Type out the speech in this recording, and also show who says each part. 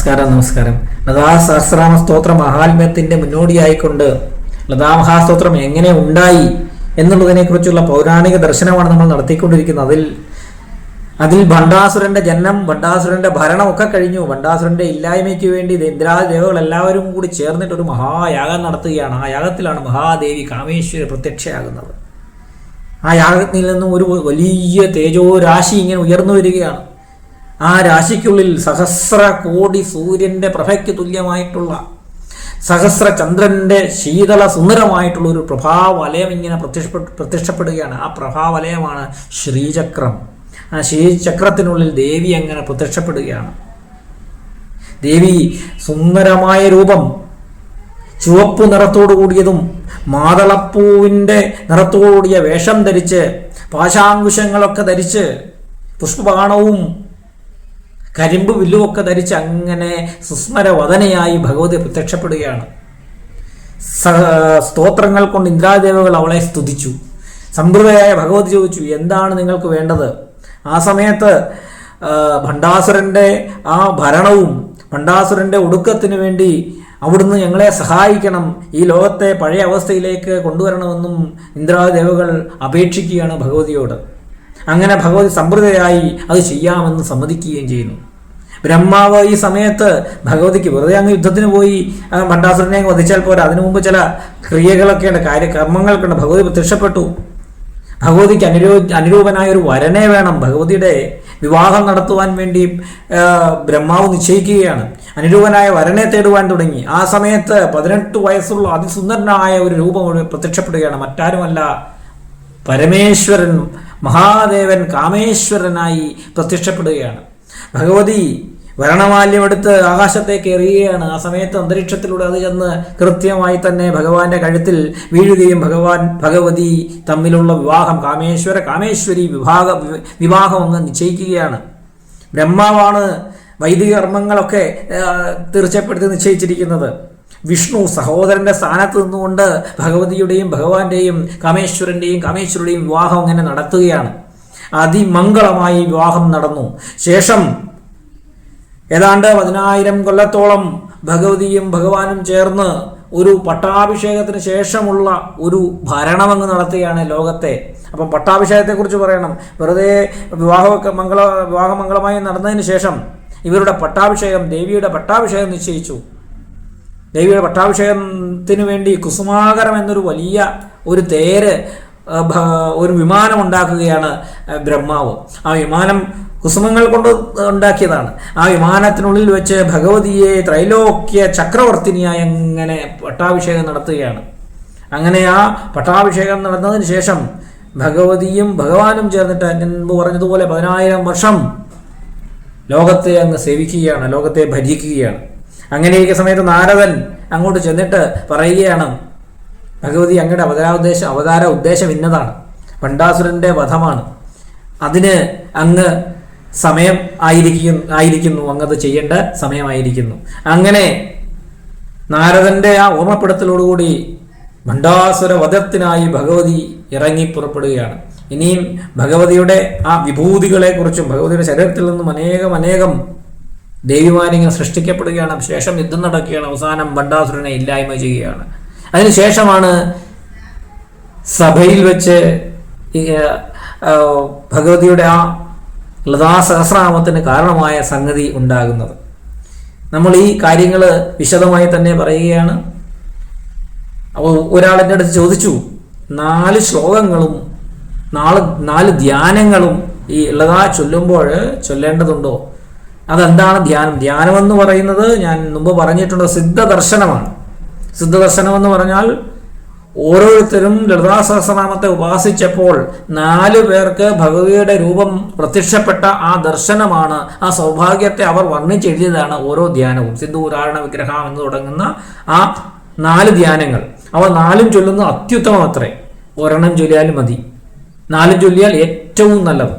Speaker 1: നമസ്കാരം നമസ്കാരം. ലതാ സഹസ്രാമ സ്തോത്ര മഹാത്മ്യത്തിന്റെ മുന്നോടിയായിക്കൊണ്ട് ലതാ മഹാസ്തോത്രം എങ്ങനെ ഉണ്ടായി എന്നുള്ളതിനെ കുറിച്ചുള്ള പൗരാണിക ദർശനമാണ് നമ്മൾ നടത്തിക്കൊണ്ടിരിക്കുന്നത്. അതിൽ അതിൽ ഭണ്ഡാസുരന്റെ ജന്മം ഭണ്ഡാസുരന്റെ ഒക്കെ കഴിഞ്ഞു. ഭണ്ഡാസുരന്റെ ഇല്ലായ്മയ്ക്ക് വേണ്ടി ഇന്ദ്രാദേവകൾ എല്ലാവരും കൂടി ചേർന്നിട്ട് ഒരു മഹായാഗം നടത്തുകയാണ്. ആ യാഗത്തിലാണ് മഹാദേവി കാമേശ്വരി പ്രത്യക്ഷയാകുന്നത്. ആ യാഗത്തിൽ നിന്നും ഒരു വലിയ തേജോരാശി ഇങ്ങനെ ഉയർന്നു വരികയാണ്. ആ രാശിക്കുള്ളിൽ സഹസ്ര കോടി സൂര്യന്റെ പ്രഭയ്ക്ക് തുല്യമായിട്ടുള്ള സഹസ്ര ചന്ദ്രന്റെ ശീതള സുന്ദരമായിട്ടുള്ള ഒരു പ്രഭാവലയം ഇങ്ങനെ പ്രത്യക്ഷപ്പെട്ട് പ്രത്യക്ഷപ്പെടുകയാണ്. ആ പ്രഭാവലയമാണ് ശ്രീചക്രം. ആ ശ്രീചക്രത്തിനുള്ളിൽ ദേവി അങ്ങനെ പ്രത്യക്ഷപ്പെടുകയാണ്. ദേവി സുന്ദരമായ രൂപം ചുവപ്പ് നിറത്തോടു കൂടിയതും മാതളപ്പൂവിന്റെ നിറത്തോടുകൂടിയ വേഷം ധരിച്ച് പാശാങ്കുശങ്ങളൊക്കെ ധരിച്ച് പുഷ്പബാണവും കരിമ്പ് വില്ലുമൊക്കെ ധരിച്ച് അങ്ങനെ സുസ്മരവദനയായി ഭഗവതി പ്രത്യക്ഷപ്പെടുകയാണ്. സ്തോത്രങ്ങൾ കൊണ്ട് ഇന്ദ്രാദേവകൾ അവളെ സ്തുതിച്ചു. സമ്പ്രദായ ഭഗവതി ചോദിച്ചു എന്താണ് നിങ്ങൾക്ക് വേണ്ടത്? ആ സമയത്ത് ഭണ്ഡാസുരന്റെ ആ ഭരണവും ഭണ്ഡാസുരന്റെ ഒടുക്കത്തിന് വേണ്ടി അവിടുന്ന് ഞങ്ങളെ സഹായിക്കണം ഈ ലോകത്തെ പഴയ അവസ്ഥയിലേക്ക് കൊണ്ടുവരണമെന്നും ഇന്ദ്രാദേവകൾ അപേക്ഷിക്കുകയാണ് ഭഗവതിയോട്. അങ്ങനെ ഭഗവതി സമ്പ്രതയായി അത് ചെയ്യാമെന്ന് സമ്മതിക്കുകയും ചെയ്യുന്നു. ബ്രഹ്മാവ് ഈ സമയത്ത് ഭഗവതിക്ക് വെറുതെ അങ്ങ് യുദ്ധത്തിന് പോയി ഭണ്ഡാസുരനെ അങ്ങ് വധിച്ചാൽ പോരാ. അതിനു മുമ്പ് ചില ക്രിയകളൊക്കെ ഉണ്ട് കാര്യകർമ്മങ്ങളൊക്കെ ഉണ്ട് ഭഗവതി പ്രത്യക്ഷപ്പെട്ടു. ഭഗവതിക്ക് അനുരൂ അനുരൂപനായ ഒരു വരനെ വേണം. ഭഗവതിയുടെ വിവാഹം നടത്തുവാൻ വേണ്ടി ബ്രഹ്മാവ് നിശ്ചയിക്കുകയാണ്. അനുരൂപനായ വരനെ തേടുവാൻ തുടങ്ങി. ആ സമയത്ത് പതിനെട്ട് വയസ്സുള്ള അതിസുന്ദരനായ ഒരു രൂപം പ്രത്യക്ഷപ്പെടുകയാണ്. മറ്റാരുമല്ല പരമേശ്വരൻ മഹാദേവൻ കാമേശ്വരനായി പ്രത്യക്ഷപ്പെടുകയാണ്. ഭഗവതി വരണമാല്യം എടുത്ത് ആകാശത്തേക്ക് എറിയുകയാണ്. ആ സമയത്ത് അന്തരീക്ഷത്തിലൂടെ അത് ചെന്ന് കൃത്യമായി തന്നെ ഭഗവാന്റെ കഴുത്തിൽ വീഴുകയും ഭഗവാൻ ഭഗവതി തമ്മിലുള്ള വിവാഹം കാമേശ്വര കാമേശ്വരി വിഭാഗ വിവാഹം അങ്ങ് നിശ്ചയിക്കുകയാണ്. ബ്രഹ്മാവാണ് വൈദിക കർമ്മങ്ങളൊക്കെ തീർച്ചപ്പെടുത്തി നിശ്ചയിച്ചിരിക്കുന്നത്. വിഷ്ണു സഹോദരന്റെ സ്ഥാനത്ത് നിന്നുകൊണ്ട് ഭഗവതിയുടെയും ഭഗവാന്റെയും കാമേശ്വരന്റെയും കാമേശ്വരുടെയും വിവാഹം അങ്ങനെ നടത്തുകയാണ്. അതിമംഗളമായി വിവാഹം നടന്നു. ശേഷം ഏതാണ്ട് പതിനായിരം കൊല്ലത്തോളം ഭഗവതിയും ഭഗവാനും ചേർന്ന് ഒരു പട്ടാഭിഷേകത്തിന് ശേഷമുള്ള ഒരു ഭരണം അങ്ങ് നടത്തുകയാണ് ലോകത്തെ. അപ്പം പട്ടാഭിഷേകത്തെക്കുറിച്ച് പറയണം. വെറുതെ വിവാഹമൊക്കെ മംഗള വിവാഹമംഗളമായി നടന്നതിന് ശേഷം ഇവരുടെ പട്ടാഭിഷേകം ദേവിയുടെ പട്ടാഭിഷേകം നിശ്ചയിച്ചു. ദേവിയുടെ പട്ടാഭിഷേകത്തിന് വേണ്ടി കുസുമാകരം എന്നൊരു വലിയ ഒരു തേര് ഒരു വിമാനം ഉണ്ടാക്കുകയാണ് ബ്രഹ്മാവ്. ആ വിമാനം കുസുമങ്ങൾ കൊണ്ട് ഉണ്ടാക്കിയതാണ്. ആ വിമാനത്തിനുള്ളിൽ വെച്ച് ഭഗവതിയെ ത്രൈലോക്യ ചക്രവർത്തിനിയായി അങ്ങനെ പട്ടാഭിഷേകം നടത്തുകയാണ്. അങ്ങനെ ആ പട്ടാഭിഷേകം നടന്നതിന് ശേഷം ഭഗവതിയും ഭഗവാനും ചേർന്നിട്ട് മുമ്പ് പറഞ്ഞതുപോലെ പതിനായിരം വർഷം ലോകത്തെ അങ്ങ് സേവിക്കുകയാണ് ലോകത്തെ ഭരിക്കുകയാണ്. അങ്ങനെയൊക്കെ സമയത്ത് നാരദൻ അങ്ങോട്ട് ചെന്നിട്ട് പറയുകയാണ് ഭഗവതി അങ്ങയുടെ അവതാരോദ്ദേശം അവതാര ഉദ്ദേശം ഇന്നതാണ്. പണ്ടാസുരന്റെ വധമാണ്. അതിന് അങ്ങ് സമയം ആയിരിക്കും ആയിരിക്കുന്നു. അങ്ങത് ചെയ്യേണ്ട സമയമായിരിക്കുന്നു. അങ്ങനെ നാരദന്റെ ആ ഓർമ്മപ്പെടുത്തലോടുകൂടി ഭണ്ഡാസുര വധത്തിനായി ഭഗവതി ഇറങ്ങി പുറപ്പെടുകയാണ്. ഇനിയും ഭഗവതിയുടെ ആ വിഭൂതികളെക്കുറിച്ചും ഭഗവതിയുടെ ശരീരത്തിൽ നിന്നും അനേകം അനേകം ദേവിമാരിങ്ങനെ സൃഷ്ടിക്കപ്പെടുകയാണ്. ശേഷം യുദ്ധം നടക്കുകയാണ്. അവസാനം ഭണ്ഡാസുരനെ ഇല്ലായ്മ ചെയ്യുകയാണ്. അതിനുശേഷമാണ് സഭയിൽ വെച്ച് ഭഗവതിയുടെ ആ ലതാ സഹസ്രാമത്തിന് കാരണമായ സംഗതി ഉണ്ടാകുന്നത്. നമ്മൾ ഈ കാര്യങ്ങൾ വിശദമായി തന്നെ പറയുകയാണ്. ഒരാളെന്റെ അടുത്ത് ചോദിച്ചു നാല് ശ്ലോകങ്ങളും നാല് നാല് ധ്യാനങ്ങളും ഈ ലതാ ചൊല്ലുമ്പോൾ ചൊല്ലേണ്ടതുണ്ടോ? അതെന്താണ് ധ്യാനം? ധ്യാനം എന്ന് പറയുന്നത് ഞാൻ മുമ്പ് പറഞ്ഞിട്ടുണ്ട് സിദ്ധ ദർശനമാണ് സിദ്ധ ദർശനം എന്ന് പറഞ്ഞാൽ ഓരോരുത്തരും ലളിതാ സഹസ്രനാമത്തെ ഉപാസിച്ചപ്പോൾ നാല് പേർക്ക് ഭഗവതിയുടെ രൂപം പ്രത്യക്ഷപ്പെട്ട ആ ദർശനമാണ് ആ സൗഭാഗ്യത്തെ അവർ വർണിച്ചെഴുതിയതാണ് ഓരോ ധ്യാനവും. സിദ്ധൂരാരണ വിഗ്രഹം എന്ന് തുടങ്ങുന്ന ആ നാല് ധ്യാനങ്ങൾ. അവ നാലും ചൊല്ലുന്ന അത്യുത്തമം അത്രേ ഒരെണ്ണം ചൊല്ലിയാലും മതി. നാലും ചൊല്ലിയാൽ ഏറ്റവും നല്ലത്.